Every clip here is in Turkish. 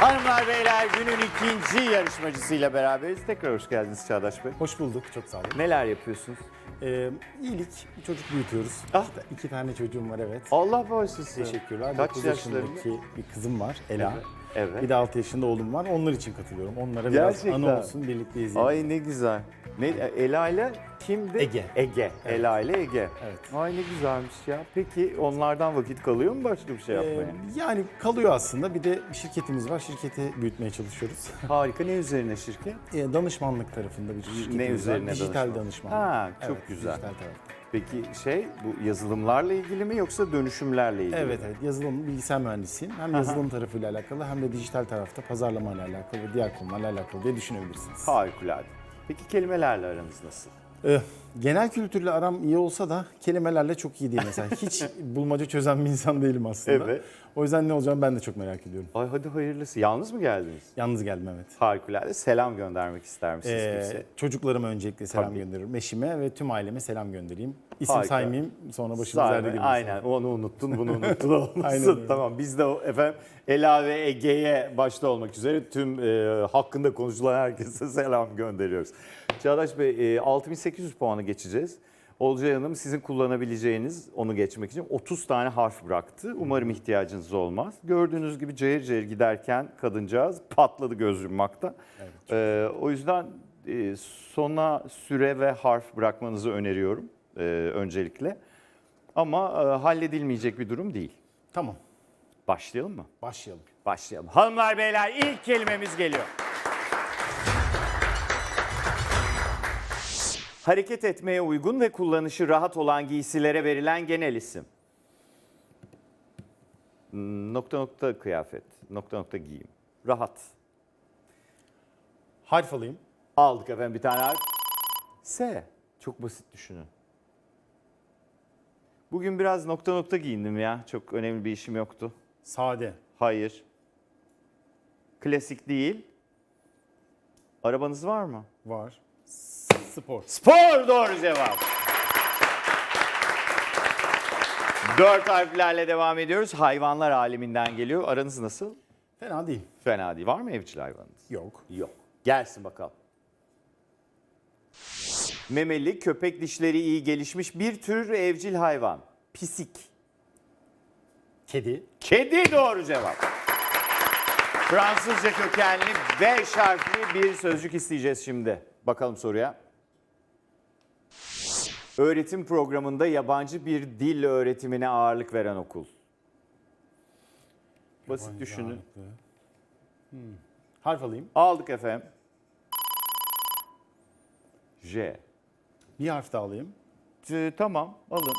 Hanımlar beyler günün ikinci yarışmacısıyla beraberiz. Tekrar hoş geldiniz Çağdaş Bey. Hoş bulduk, çok sağ olun. Neler yapıyorsunuz? Ee, iyilik, çocuk büyütüyoruz. Ah. İki, iki tane çocuğum var evet. Allah bağışlasın. Teşekkürler. Kaç 9 yaşlarında? yaşındaki bir kızım var, Ela. Evet. Evet. Bir de 6 yaşında oğlum var. Onlar için katılıyorum. Onlara biraz Gerçekten. anı olsun, birlikte izleyelim. Ay ne güzel. Ne, Ela ile kimdi? Ege. Ege. Ela ile Ege. Evet. Ay ne güzelmiş ya. Peki onlardan vakit kalıyor mu başka bir şey Ee, yapmaya? yani kalıyor aslında. Bir de şirketimiz var. Şirketi büyütmeye çalışıyoruz. Harika. Ne üzerine şirket? Ee, danışmanlık tarafında bir şirketimiz Ne var. üzerine Dijital danışman? danışmanlık. Ha, çok Evet, güzel. Dijital tarafta. Peki şey bu yazılımlarla ilgili mi yoksa dönüşümlerle ilgili Evet mi? evet yazılım bilgisayar mühendisiyim. Hem yazılım tarafıyla alakalı hem de dijital tarafta pazarlamayla alakalı ve diğer konularla alakalı diye düşünebilirsiniz. Harikulade. Peki kelimelerle aranız nasıl? Ee, genel kültürle aram iyi olsa da kelimelerle çok iyi değil mesela. Hiç bulmaca çözen bir insan değilim aslında. Evet. O yüzden ne olacağını ben de çok merak ediyorum. Ay hadi hayırlısı. Yalnız mı geldiniz? Yalnız geldim evet. Harikulade. Selam göndermek ister misiniz Ee, kimseye? çocuklarıma öncelikle selam Tabii. gönderiyorum. Eşime ve tüm aileme selam göndereyim. İsim Harika. saymayayım sonra başımız Sahi, derde girmesin. Aynen onu unuttun bunu unuttun olmasın. Öyle. tamam biz de o efendim Ela ve Ege'ye başta olmak üzere tüm e, hakkında konuşulan herkese selam gönderiyoruz. Çağdaş Bey e, 6800 puanı geçeceğiz. Olcay Hanım sizin kullanabileceğiniz onu geçmek için 30 tane harf bıraktı. Umarım ihtiyacınız olmaz. Gördüğünüz gibi cayır cayır giderken kadıncağız patladı göz yummakta. E, o yüzden e, sona süre ve harf bırakmanızı öneriyorum e, öncelikle. Ama e, halledilmeyecek bir durum değil. Tamam Başlayalım mı? başlayalım. Başlayalım. Hanımlar beyler ilk kelimemiz geliyor. Hareket etmeye uygun ve kullanışı rahat olan giysilere verilen genel isim. Hmm, Nokta nokta kıyafet, nokta nokta giyim. Rahat. Harf alayım. Aldık efendim bir tane harf. S. Çok basit düşünün. Bugün biraz nokta nokta giyindim ya. Çok önemli bir işim yoktu. Sade. Hayır. Klasik değil. Arabanız var mı? Var. Spor. Spor doğru cevap. Dört harflerle devam ediyoruz. Hayvanlar aleminden geliyor. Aranız nasıl? Fena değil. Fena değil. Var mı evcil hayvanınız? Yok. Yok. Gelsin bakalım. Memeli, köpek dişleri iyi gelişmiş bir tür evcil hayvan. Pisik. Kedi. Kedi doğru cevap. Fransızca kökenli 5 harfli bir sözcük isteyeceğiz şimdi. Bakalım soruya. Öğretim programında yabancı bir dil öğretimine ağırlık veren okul. Basit Yabancı düşünün. ağırlıklı. Hmm. Harf alayım. Aldık efendim. J. Bir harf daha alayım. C, tamam alın.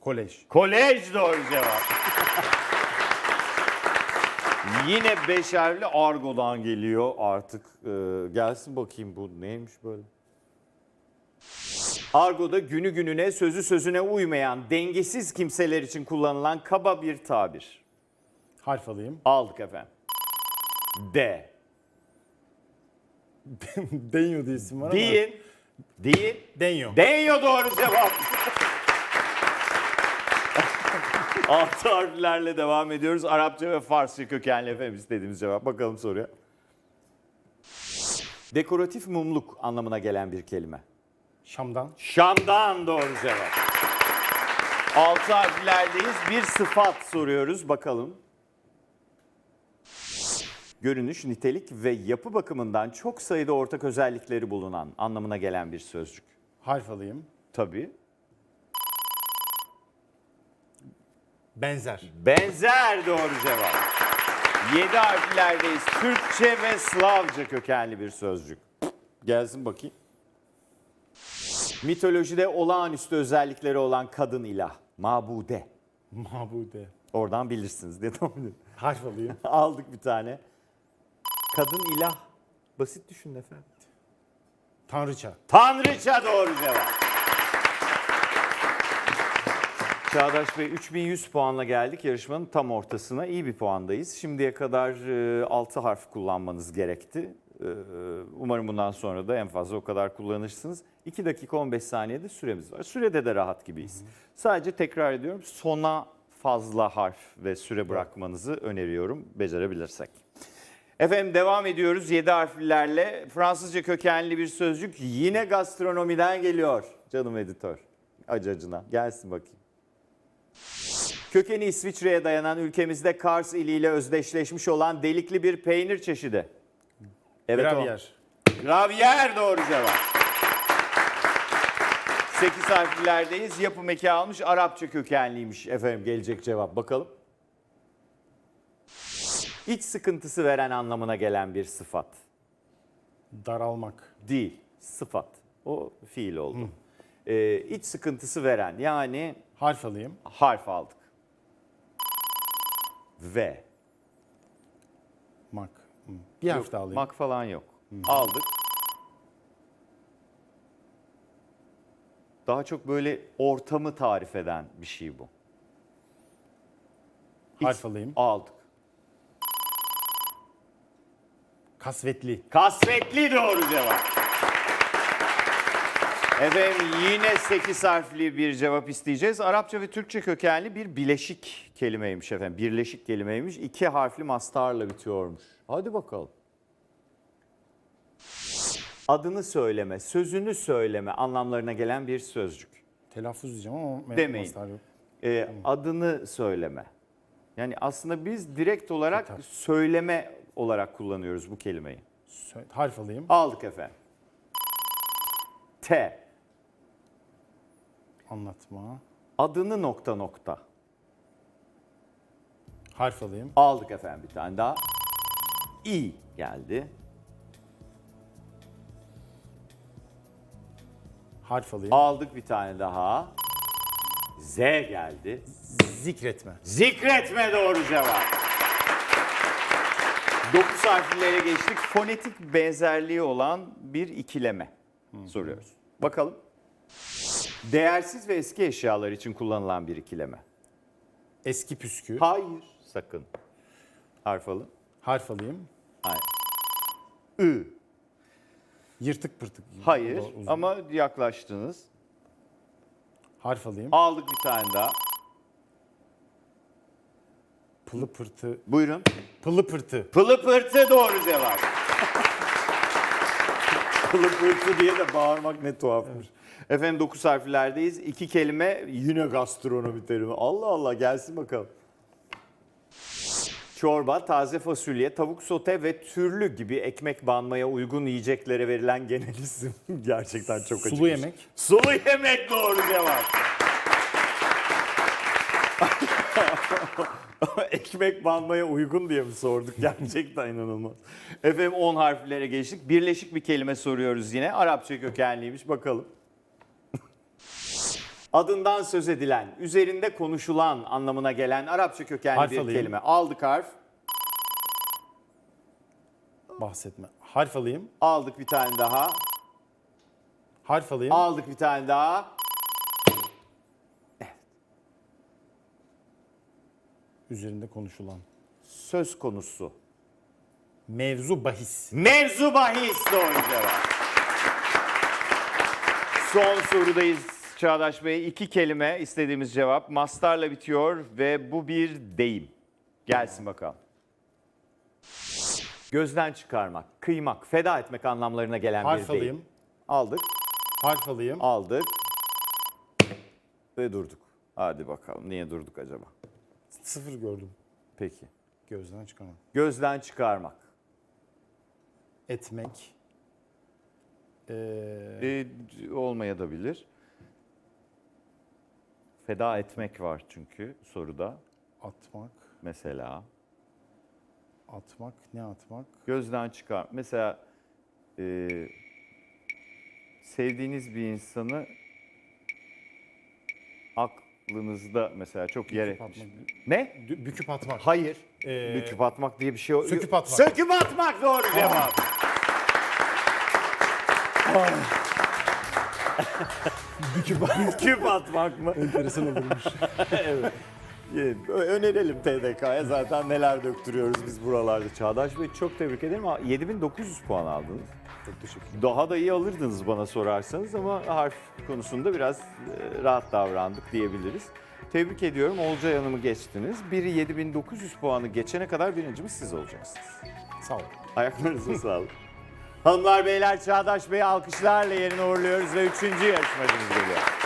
Kolej. Kolej doğru cevap. Yine beş harfli argodan geliyor artık. Ee, gelsin bakayım bu neymiş böyle. Argo'da günü gününe sözü sözüne uymayan dengesiz kimseler için kullanılan kaba bir tabir. Harf alayım. Aldık efendim. D. Denyo diye isim var ama. Değil. Değil. Denyo. Denyo doğru cevap. Altı harflerle devam ediyoruz. Arapça ve Farsça kökenli efendim istediğimiz cevap. Bakalım soruya. Dekoratif mumluk anlamına gelen bir kelime. Şam'dan. Şam'dan doğru cevap. Altı harflerdeyiz. Bir sıfat soruyoruz. Bakalım. Görünüş, nitelik ve yapı bakımından çok sayıda ortak özellikleri bulunan anlamına gelen bir sözcük. Harf alayım. Tabii. Benzer. Benzer doğru cevap. Yedi harflerdeyiz. Türkçe ve Slavca kökenli bir sözcük. Gelsin bakayım. Mitolojide olağanüstü özellikleri olan kadın ilah. Mabude. Mabude. Oradan bilirsiniz diye tahmin ediyorum. Harf alayım. Aldık bir tane. Kadın ilah. Basit düşün efendim. Tanrıça. Tanrıça doğru cevap. Çağdaş Bey 3100 puanla geldik yarışmanın tam ortasına. İyi bir puandayız. Şimdiye kadar 6 harf kullanmanız gerekti. E, Umarım bundan sonra da en fazla o kadar kullanırsınız. 2 dakika 15 saniyede süremiz var. Sürede de rahat gibiyiz. Sadece tekrar ediyorum sona fazla harf ve süre bırakmanızı öneriyorum becerebilirsek. Efendim devam ediyoruz 7 harflerle. Fransızca kökenli bir sözcük yine gastronomiden geliyor canım editör. Acı acına gelsin bakayım. Kökeni İsviçre'ye dayanan ülkemizde Kars iliyle özdeşleşmiş olan delikli bir peynir çeşidi. Evet o. Gravyer. Gravyer doğru cevap. 8 harflerdeyiz. Yapım eki almış. Arapça kökenliymiş efendim gelecek cevap. Bakalım. İç sıkıntısı veren anlamına gelen bir sıfat. Daralmak. Değil, sıfat. O fiil oldu. Ee, iç sıkıntısı veren yani Harf alayım. harf aldık. V. Mak. Bir Yok, daha alayım. Mak falan yok. Aldık. Daha çok böyle ortamı tarif eden bir şey bu. Harf alayım. Aldık. Kasvetli. Kasvetli doğru cevap. Efendim yine 8 harfli bir cevap isteyeceğiz. Arapça ve Türkçe kökenli bir bileşik kelimeymiş efendim. Birleşik kelimeymiş. İki harfli mastarla bitiyormuş. Hadi bakalım. Adını söyleme, sözünü söyleme anlamlarına gelen bir sözcük. Telaffuz diyeceğim ama me- Demeyin. mastar yok. Ee, adını söyleme. Yani aslında biz direkt olarak Hitap. söyleme olarak kullanıyoruz bu kelimeyi. Sö- Harf alayım. Aldık efendim. T. Anlatma. Adını nokta nokta. Harf alayım. Aldık efendim bir tane daha. İ geldi. Harf alayım. Aldık bir tane daha. Z geldi. Zikretme. Zikretme doğru cevap. 9 harflere geçtik. Fonetik benzerliği olan bir ikileme soruyoruz. Bakalım. Değersiz ve eski eşyalar için kullanılan bir ikileme. Eski püskü. Hayır. Sakın. Harf alın. Harf alayım. Hayır. I. Yırtık pırtık. Hayır Uzun. ama yaklaştınız. Harf alayım. Aldık bir tane daha. Pılı pırtı. Buyurun. Pılı pırtı. Pılı pırtı doğru cevap. Pılı pırtı diye de bağırmak ne tuhafmış. Efendim 9 harflerdeyiz. İki kelime yine gastronomi terimi. Allah Allah gelsin bakalım. Çorba, taze fasulye, tavuk sote ve türlü gibi ekmek banmaya uygun yiyeceklere verilen genel isim. Gerçekten çok açık. Sulu yemek. Sulu yemek doğru cevap. Ekmek banmaya uygun diye mi sorduk? Gerçekten inanılmaz. Efendim 10 harflere geçtik. Birleşik bir kelime soruyoruz yine. Arapça kökenliymiş bakalım. Adından söz edilen, üzerinde konuşulan anlamına gelen Arapça kökenli Harf bir alayım. kelime. Aldık harf. Bahsetme. Harf alayım. Aldık bir tane daha. Harf alayım. Aldık bir tane daha. Üzerinde konuşulan. Söz konusu. Mevzu bahis. Mevzu bahis doğru cevap. Son sorudayız Çağdaş Bey. İki kelime istediğimiz cevap. Mastarla bitiyor ve bu bir deyim. Gelsin bakalım. Gözden çıkarmak, kıymak, feda etmek anlamlarına gelen bir deyim. alayım. Aldık, Harf alayım. aldık ve durduk. Hadi bakalım niye durduk acaba? Sıfır gördüm. Peki. Gözden çıkaran. Gözden çıkarmak. Etmek. Ee, Ee, olmayabilir. Feda etmek var çünkü soruda atmak. mesela. Atmak. Ne atmak? Gözden çıkar. Mesela e, sevdiğiniz bir insanı aklınızda mesela çok yer Büküp etmiş. atmak. Ne? Dü- Büküp atmak. Hayır. Ee, Büküp atmak diye bir şey yok. söküp atmak. Söküp atmak doğru cevap. Büküp Büküp atmak mı? Enteresan olurmuş. evet. Evet, Önerelim TDK'ya zaten neler döktürüyoruz biz buralarda. Çağdaş Bey çok tebrik ederim. ama 7900 puan aldınız. Çok. Daha da iyi alırdınız bana sorarsanız ama harf konusunda biraz e, rahat davrandık diyebiliriz. Tebrik ediyorum. Olcay Hanım'ı geçtiniz. Biri 7900 puanı geçene kadar birincimiz siz olacaksınız. Sağ ol. Ayaklarınıza sağlık. Hanımlar beyler Çağdaş Bey'i alkışlarla yerine uğurluyoruz ve üçüncü yarışmacımız geliyor.